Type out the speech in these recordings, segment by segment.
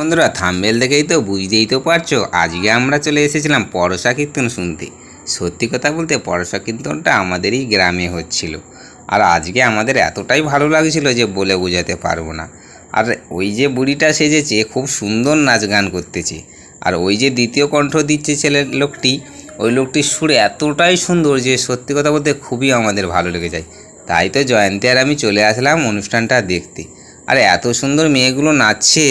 বন্ধুরা থাম্বেল দেখেই তো বুঝতেই তো পারছ, আজকে আমরা চলে এসেছিলাম পরশা কীর্তন শুনতে। সত্যি কথা বলতে পরশা কীর্তনটা আমাদেরই গ্রামে হচ্ছিল। আর আজকে আমাদের এতটাই ভালো লাগছিল যে বলে বোঝাতে পারব না। আর ওই যে বুড়িটা সেজেছে, খুব সুন্দর নাচ গান করতেছে। আর ওই যে দ্বিতীয় কণ্ঠ দিচ্ছে ছেলের লোকটি, ওই লোকটির সুর এতটাই সুন্দর যে সত্যি কথা বলতে খুবই আমাদের ভালো লেগে যায়। তাই তো জয়ন্তী আর আমি চলে আসলাম অনুষ্ঠানটা দেখতে। আর এত সুন্দর মেয়েগুলো নাচছে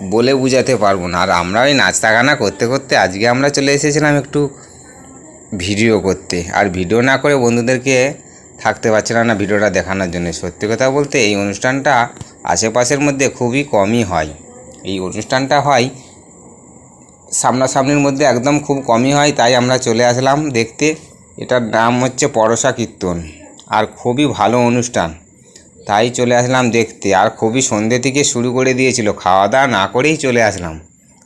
বলে বোঝাতে পারব না। আর আমরা ওই নাচতা গানা করতে করতে আজকে আমরা চলে এসেছিলাম একটু ভিডিও করতে। আর ভিডিও না করে বন্ধুদেরকে থাকতে পারছিলাম না ভিডিওটা দেখানোর জন্য। সত্যি কথা বলতে এই অনুষ্ঠানটা আশেপাশের মধ্যে খুবই কমই হয়। এই অনুষ্ঠানটা হয় সামনাসামনির মধ্যে একদম খুব কমই হয়, তাই আমরা চলে আসলাম দেখতে। এটার নাম হচ্ছে পরশা কীর্তন। আর খুবই ভালো অনুষ্ঠান। তাই চলে আসলাম দেখতে। আর খুবই সন্ধ্যে থেকে শুরু করে দিয়েছিল। খাওয়া দাওয়া না করেই চলে আসলাম।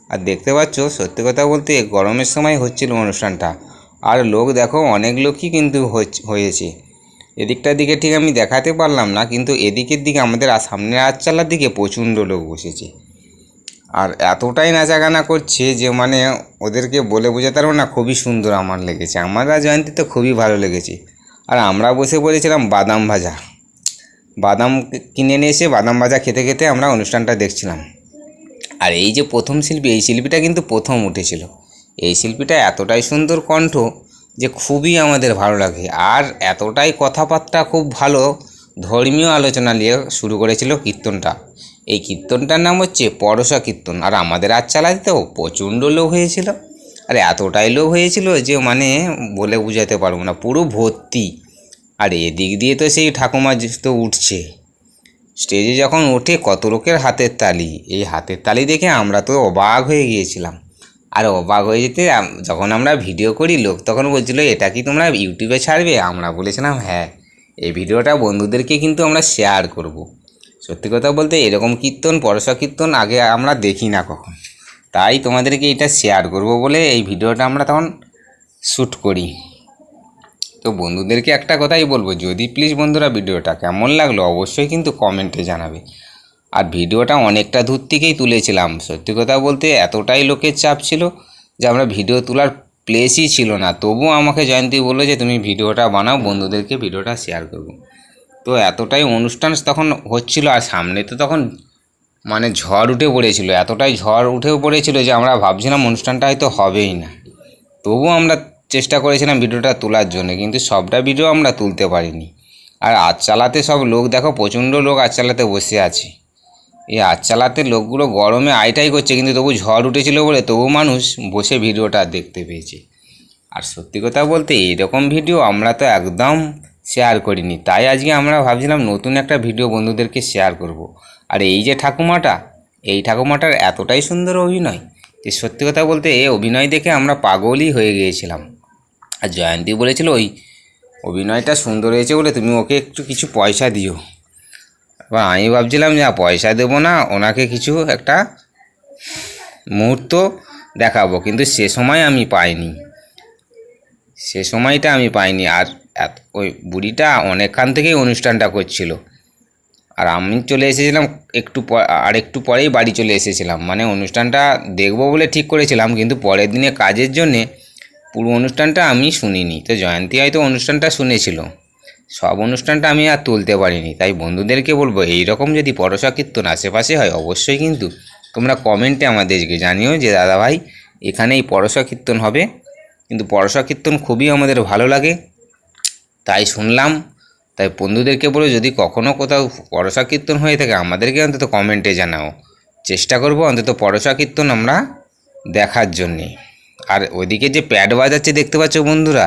আর দেখতে পাচ্ছ, সত্যি কথা বলতে গরমের সময় হচ্ছিল অনুষ্ঠানটা। আর লোক দেখো, অনেক লোকই কিন্তু হয়েছে। এদিকটার দিকে ঠিক আমি দেখাতে পারলাম না, কিন্তু এদিকের দিকে আমাদের সামনের আটচালার দিকে প্রচণ্ড লোক বসেছে। আর এতটাই নাচাগানা করছে যে মানে ওদেরকে বলে বোঝাতে পারব না, খুবই সুন্দর আমার লেগেছে। আমার জয়ন্তী তো খুবই ভালো লেগেছে। আর আমরা বসে পড়েছিলাম বাদাম ভাজা। বাদাম কিনে নিয়ে এসে বাদাম ভাজা খেতে খেতে আমরা অনুষ্ঠানটা দেখছিলাম। আর এই যে প্রথম শিল্পী, এই শিল্পীটা কিন্তু প্রথম উঠেছিল। এই শিল্পীটা এতটাই সুন্দর কণ্ঠ যে খুবই আমাদের ভালো লাগে। আর এতটাই কথাবার্তা খুব ভালো ধর্মীয় আলোচনা নিয়ে শুরু করেছিল কীর্তনটা। এই কীর্তনটার নাম হচ্ছে পরশা কীর্তন। আর আমাদের আজ চালাতেও প্রচণ্ড লোক হয়েছিল। আর এতটাই লোক হয়েছিল যে মানে বলে বোঝাতে পারব না, পুরো ভর্তি। আর এদিক দিয়ে তো সেই ঠাকুমা তো উঠছে। স্টেজে যখন ওঠে কত লোকের হাতের তালি। এই হাতের তালি দেখে আমরা তো অবাক হয়ে গিয়েছিলাম। আর অবাক হয়ে যেতে যখন আমরা ভিডিও করি, লোক তখন বলছিল, এটা কি তোমরা ইউটিউবে ছাড়বে? আমরা বলেছিলাম হ্যাঁ এই ভিডিওটা বন্ধুদেরকে কিন্তু আমরা শেয়ার করব। সত্যি কথা বলতে এরকম কীর্তন, পরশা কীর্তন আগে আমরা দেখি না কখন। তাই তোমাদেরকে এটা শেয়ার করব বলে এই ভিডিওটা আমরা তখন শ্যুট করি। তো বন্ধুদেরকে একটা কথাই বলব, যদি প্লিজ বন্ধুরা ভিডিওটা কেমন লাগল অবশ্যই কিন্তু কমেন্টে জানাবে। আর ভিডিওটা অনেকটা দূর থেকেই তুলেছিলাম, সত্যি কথা বলতে এতটাই লোকের চাপ ছিল যে আমরা ভিডিও তোলার প্লেসই ছিল না। তবুও আমাকে জয়ন্তী বলল যে, তুমি ভিডিওটা বানাও, বন্ধুদেরকে ভিডিওটা শেয়ার করব। তো এতটাই অনুষ্ঠান তখন হচ্ছিল আর সামনে তো তখন মানে ঝড় উঠে পড়েছিল, এতটাই ঝড় উঠেও পড়েছিল যে আমরা ভাবছিলাম অনুষ্ঠানটা হয়তো হবেই না। তবু আমরা চেষ্টা করেছিলাম ভিডিওটা তোলার জন্য, কিন্তু সবটা ভিডিও আমরা তুলতে পারিনি। আর আজ চালাতে সব লোক, দেখো প্রচণ্ড লোক আজ চালাতে বসে আছে। এই আজ চালাতে লোকগুলো গরমে আইটাই করছে, কিন্তু তবু ঝড় উঠেছিল বলে তবু মানুষ বসে ভিডিওটা দেখতে পেয়েছে। আর সত্যি কথা বলতে, এইরকম ভিডিও আমরা তো একদম শেয়ার করিনি। তাই আজকে আমরা ভাবছিলাম নতুন একটা ভিডিও বন্ধুদেরকে শেয়ার করব। আর এই যে ঠাকুমাটা, এই ঠাকুমাটার এতটাই সুন্দর অভিনয় যে সত্যি কথা বলতে এই অভিনয় দেখে আমরা পাগলই হয়ে গিয়েছিলাম। আর জয়ন্তী বলেছিল, ওই অভিনয়টা সুন্দর হয়েছে বলে তুমি ওকে একটু কিছু পয়সা দিও। এবার আমি ভাবছিলাম যে পয়সা দেবো না, ওনাকে কিছু একটা মুহূর্ত দেখাবো। কিন্তু সে সময় আমি পাইনি। সে সময়টা আমি পাইনি। আর ওই বুড়িটা অনেকক্ষণ থেকেই অনুষ্ঠানটা করছিল। আর আমি চলে এসেছিলাম একটু আর একটু পরেই বাড়ি চলে এসেছিলাম। মানে অনুষ্ঠানটা দেখব বলে ঠিক করেছিলাম, কিন্তু পরের দিনে কাজের জন্যে পুরো অনুষ্ঠানটা আমি শুনিনি। তো জয়ন্তী হয়তো অনুষ্ঠানটা শুনেছিল। সব অনুষ্ঠানটা আমি আর তুলতে পারিনি। তাই বন্ধুদেরকে বলব এই রকম যদি পরশা কীর্তন আশেপাশে হয়, অবশ্যই কিন্তু তোমরা কমেন্টে আমাদেরকে জানিও যে, দাদা ভাই এখানে এই পরশা কীর্তন হবে। কিন্তু পরশা কীর্তন খুবই আমাদের ভালো লাগে। তাই শুনলাম। তাই বন্ধুদেরকে বলো, যদি কখনও কোথাও পরশা কীর্তন হয়ে থাকে, আমাদেরকে অন্তত কমেন্টে জানাও। চেষ্টা করব অন্তত পরশা কীর্তন আমরা দেখার জন্যে। আর ওইদিকে যে প্যাড বাজাচ্ছে দেখতে পাচ্ছ বন্ধুরা,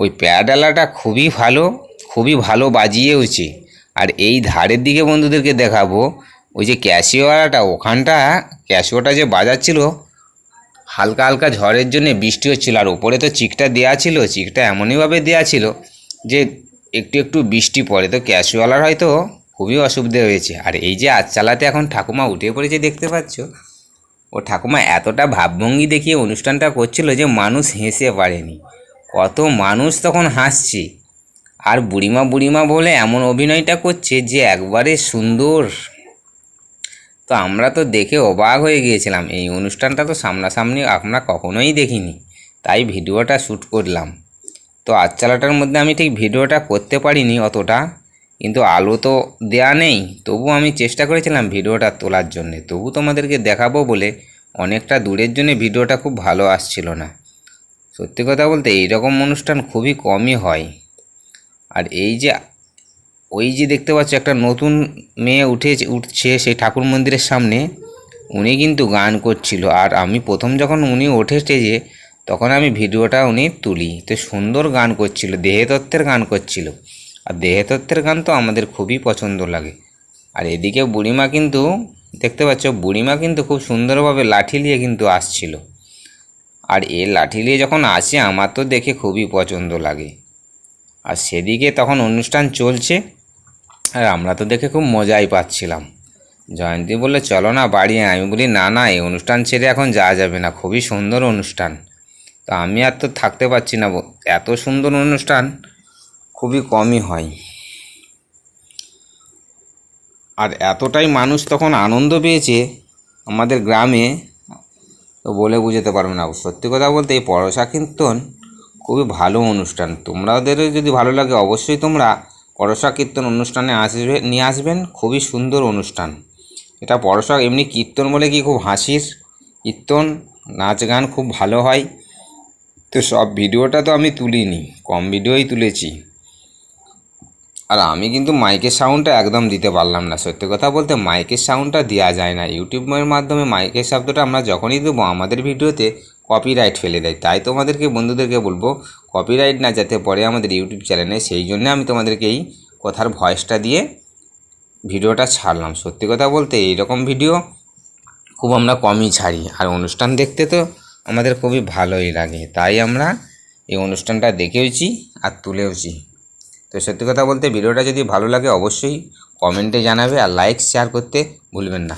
ওই প্যাডওয়ালাটা খুবই ভালো খুবই ভালো বাজিয়েওছে। আর এই ধারের দিকে বন্ধুদেরকে দেখাবো, ওই যে ক্যাশিওয়ালাটা ওখানটা ক্যাশিওটা যে বাজাচ্ছিল, হালকা হালকা ঝড়ের জন্য বৃষ্টি হচ্ছিল। আর ওপরে তো চিকটা দেওয়া ছিল, চিকটা এমনইভাবে দেওয়া ছিল যে একটু একটু বৃষ্টি পড়ে। তো ক্যাশওয়ালার হয়তো খুবই অসুবিধে হয়েছে। আর এই যে আজ চালাতে এখন ঠাকুমা উঠে পড়েছে দেখতে পাচ্ছ ও ঠাকুমা, এতটা ভাবভঙ্গি দেখিয়ে অনুষ্ঠানটা করছিল যে মানুষ হেসে পারেনি। কত মানুষ তখন হাসছে। আর বুড়িমা বুড়িমা বলে এমন অভিনয়টা করছে যে একবারে সুন্দর। তো আমরা তো দেখে অবাক হয়ে গিয়েছিলাম। এই অনুষ্ঠানটা তো সামনাসামনি আমরা কখনোই দেখিনি। তাই ভিডিওটা শ্যুট করলাম। তো আজচালাটার মধ্যে আমি ঠিক ভিডিওটা করতে পারিনি অতটা। কিন্তু আলো তো দেয়া নেই। তবু আমি চেষ্টা করেছিলাম ভিডিওটা তোলার জন্যে। তবু তোমাদেরকে দেখাবো বলে অনেকটা দূরের জন্য ভিডিওটা খুব ভালো আসছিল না। সত্যি কথা বলতে এইরকম অনুষ্ঠান খুবই কমই হয়। আর এই যে, ওই যে দেখতে পাচ্ছ একটা নতুন মেয়ে উঠে উঠছে সেই ঠাকুর মন্দিরের সামনে, উনি কিন্তু গান করছিল। আর আমি প্রথম যখন উনি ওঠে স্টেজে তখন আমি ভিডিওটা উনি তুলি। তো সুন্দর গান করছিল, দেহতত্ত্বের গান করছিল। আর দেহতত্ত্বের গান তো আমাদের খুবই পছন্দ লাগে। আর এদিকে বুড়িমা কিন্তু, দেখতে পাচ্ছ, বুড়িমা কিন্তু খুব সুন্দরভাবে লাঠি নিয়ে কিন্তু আসছিল। আর এ লাঠি নিয়ে যখন আসে, আমার তো দেখে খুবই পছন্দ লাগে। আর সেদিকে তখন অনুষ্ঠান চলছে, আর আমরা তো দেখে খুব মজাই পাচ্ছিলাম। জয়ন্তী বললে, চলো না বাড়ি আয়।" আমি বলি, না না, এই অনুষ্ঠান ছেড়ে এখন যাওয়া যাবে না, খুবই সুন্দর অনুষ্ঠান। তো আমি আর তো থাকতে পারছি না এত সুন্দর অনুষ্ঠান খুবই কমই হয়। আর এতটাই মানুষ তখন আনন্দ পেয়েছে, আমাদের গ্রামে বলে বুঝাতে পারব না। সত্যি কথা বলতে এই পরশা কীর্তন খুবই ভালো অনুষ্ঠান। তোমাদেরও যদি ভালো লাগে অবশ্যই তোমরা পরশা কীর্তন অনুষ্ঠানে আসবে, নিয়ে আসবেন। খুবই সুন্দর অনুষ্ঠান। এটা পরশা এমনি কীর্তন বলে কি খুব হাসির কীর্তন? নাচ গান খুব ভালো হয়। তো সব ভিডিওটা তো আমি তুলিনি, কম ভিডিওই তুলেছি। আর আমি কিন্তু মাইকের সাউন্ডটা একদম দিতে পারলাম না। সত্যি কথা বলতে মাইকের সাউন্ডটা দেওয়া যায় না। ইউটিউবের মাধ্যমে মাইকের শব্দটা আমরা যখনই দেবো আমাদের ভিডিওতে কপিরাইট ফেলে দেয়। তাই তোমাদেরকে, বন্ধুদেরকে বলব কপিরাইট না যাতে পরে আমাদের ইউটিউব চ্যানেলে। সেই জন্য আমি তোমাদেরকে এই কথার ভয়েসটা দিয়ে ভিডিওটা ছাড়লাম। সত্যি কথা বলতে এইরকম ভিডিও খুব আমরা কমই ছাড়ি। আর অনুষ্ঠান দেখতে তো আমাদের খুবই ভালোই লাগে। তাই আমরা এই অনুষ্ঠানটা দেখেওছি আর তুলেওছি। তো সত্যি কথা বলতে ভিডিওটা যদি ভালো লাগে অবশ্যই কমেন্টে জানাবে আর লাইক শেয়ার করতে ভুলবেন না।